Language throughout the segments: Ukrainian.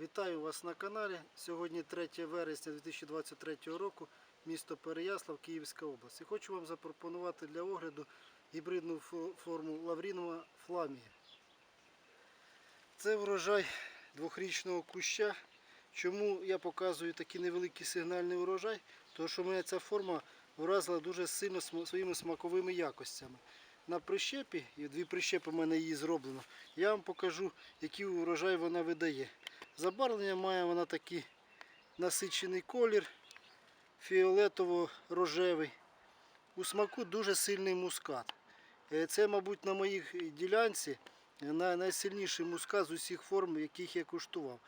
Вітаю вас на каналі. Сьогодні 3 вересня 2023 року, місто Переяслав, Київська область. І хочу вам запропонувати для огляду гібридну форму Лаврінова Фламія. Це врожай двохрічного куща. Чому я показую такий невеликий сигнальний урожай? Тому що мене ця форма вразила дуже сильно своїми смаковими якостями. На прищепі, і дві прищепи в мене її зроблено, я вам покажу, який урожай вона видає. Забарвлення має вона такий насичений колір, фіолетово-рожевий. У смаку дуже сильний мускат. Е, Це, мабуть, на моїх ділянці найсильніший мускат з усіх форм, яких я куштував.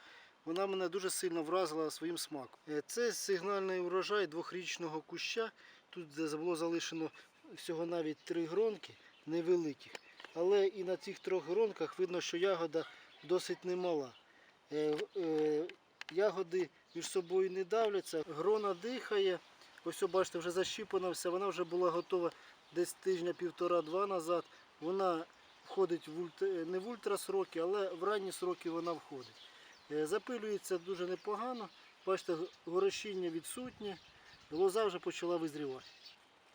Вона мене дуже сильно вразила своїм смаком. Е, Це сигнальний урожай двохрічного куща. Тут було залишено всього навіть три гронки невеликих. Але і на цих трьох гронках видно, що ягода досить немала. Е, е, Ягоди між собою не давляться, грона дихає. Ось бачите, вже защіпана вся, вона вже була готова десь тижня півтора-два назад. Вона входить в ульт... е, не в ультрасроки, але в ранні сроки вона входить. Запилюється дуже непогано. Бачите, горошіння відсутнє, лоза вже почала визрівати.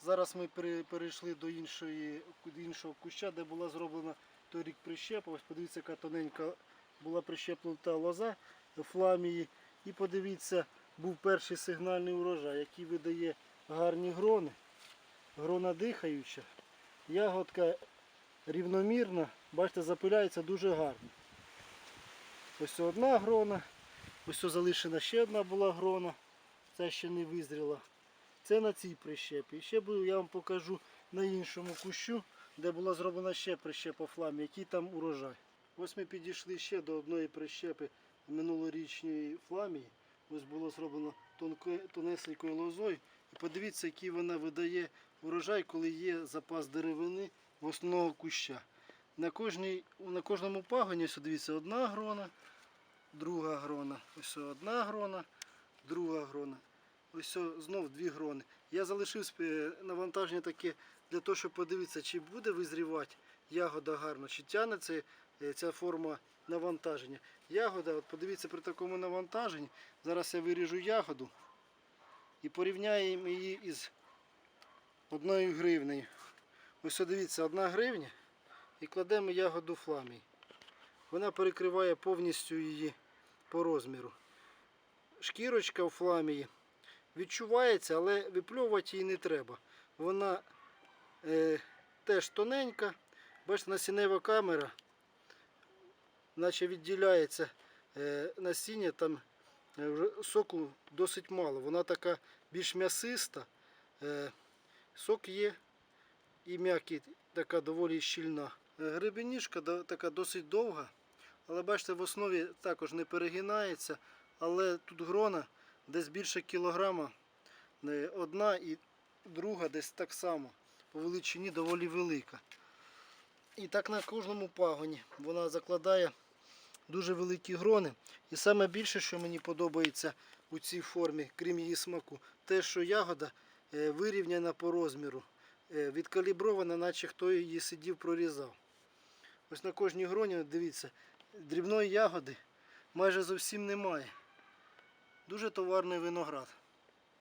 Зараз ми перейшли до іншої, іншого куща, де була зроблена той рік прищепа. Ось подивіться, яка тоненька була прищепнута лоза фламії. І подивіться, був перший сигнальний урожай, який видає гарні грони. Грона дихаюча. Ягодка рівномірна, бачите, запиляється дуже гарно. Ось одна грона, ось залишена ще одна була грона, це ще не визріла. Це на цій прищепі. І ще буду, я вам покажу на іншому кущу, де була зроблена ще прищепа фламі, який там урожай. Ось ми підійшли ще до одної прищепи минулорічної фламії. Ось було зроблено тонесенькою лозою. І подивіться, який вона видає урожай, коли є запас деревини в основного куща. На, кожній, на кожному пагоні, ось дивіться, одна грона, друга грона, ось одна грона, друга грона. Ось знов дві грони. Я залишив навантаження таке для того, щоб подивитися, чи буде визрівати ягода гарно, чи тягне це, е, ця форма навантаження. Ягода, от подивіться при такому навантаженні. Зараз я виріжу ягоду і порівняємо її із одною гривнею. Ось дивіться, одна гривня і кладемо ягоду фламій. Вона перекриває повністю її по розміру. Шкірочка у фламії відчувається, але випльовувати її не треба. Вона е, теж тоненька. Бачите, насіннева камера, наче відділяється е, насіння, там е, соку досить мало. Вона така більш м'ясиста. Е, сок є і м'який, така доволі щільна. Е, така досить довга, але бачите, в основі також не перегинається, але тут грона десь більше кілограма. Одна і друга десь так само. По величині доволі велика. І так на кожному пагоні вона закладає дуже великі грони. І саме більше, що мені подобається у цій формі, крім її смаку, те, що ягода е, вирівняна по розміру, е, відкалібрована, наче хто її сидів, прорізав. Ось на кожній гроні, дивіться, дрібної ягоди майже зовсім немає. Дуже товарний виноград.